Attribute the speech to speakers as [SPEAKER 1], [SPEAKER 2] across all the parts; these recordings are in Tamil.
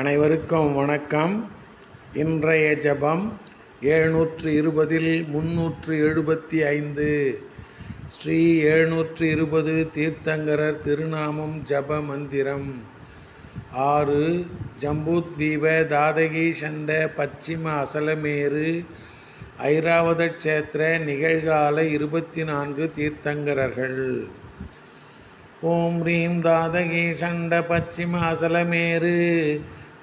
[SPEAKER 1] அனைவருக்கும் வணக்கம். இன்றைய ஜபம் எழுநூற்று இருபதில் முன்னூற்று எழுபத்தி ஐந்து ஸ்ரீ எழுநூற்று இருபது தீர்த்தங்கரர் திருநாமம் ஜப மந்திரம். ஆறு ஜம்பூத்வீப தாதகி சண்ட பச்சிம அசலமேரு ஐராவத க்ஷேத்திர நிகழ்கால இருபத்தி நான்கு தீர்த்தங்கரர்கள். ஓம் ரீம் தாதகி சண்ட பச்சிம அசலமேரு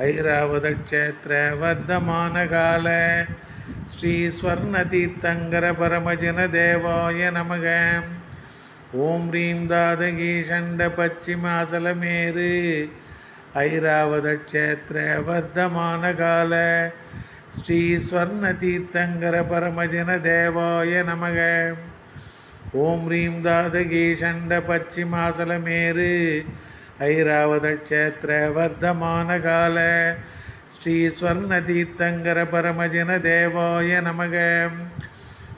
[SPEAKER 1] ஐராவத க்ஷேத்திர வர்த்தமான கால ஸ்ரீ ஸ்வர்ண தீர்த்தங்கர பரமஜன தேவாய நமக. ஓம் ரீம் தாதகி சண்ட பச்சிமாசலமேரு ஐராவத க்ஷேத்திர வர்த்தமான கால ஸ்ரீ ஸ்வர்ண தீர்த்தங்கர பரமஜன தேவாய நமக. ஓம் ரீம் தாதகி சண்ட பச்சிமாசலமேரு ஐராவத க்ஷேத்திர வர்த்தமான கால. ஸ்ரீ ஸ்வர்ண தீர்த்தங்கர பரமஜன தேவாய நமக.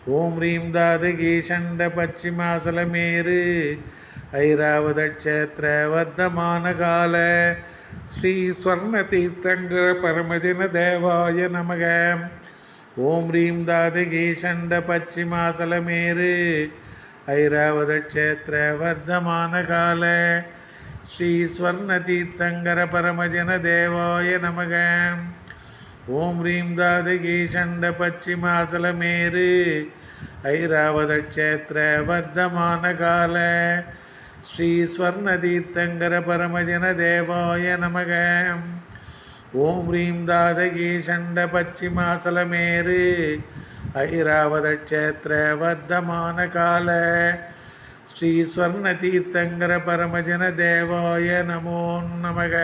[SPEAKER 1] ஓம் ரீம் தாதகி சண்ட பச்சிமாசலமேரு ஐராவத க்ஷேத்திர வர்த்தமான கால. ஸ்ரீ ஸ்வர்ண தீர்த்தங்கர பரமஜன தேவாய நமக. ஓம் ரீம் தாதகி சண்ட பச்சிமாசலமேரு ஐராவத க்ஷேத்திர வர்த்தமான கால. ஸ்ரீ ஸ்வர்ண தீர்த்தங்கர பரமஜன தேவாய நமக. ஓம் ரீம் தாதகி சண்ட பச்சிமாசலமேரு ஐராவத க்ஷேத்திர வர்த்தமான கால. ஸ்ரீ ஸ்வர்ண தீர்த்தங்கர பரமஜன தேவாய நமக. ஓம் ரீம் தாதகி சண்ட பச்சிமாசலமேரு ஐராவத க்ஷேத்திர வர்த்தமான கால. ஸ்ரீ ஸ்வர்ண தீர்த்தங்கர பரமஜன தேவாய நமோ நமக.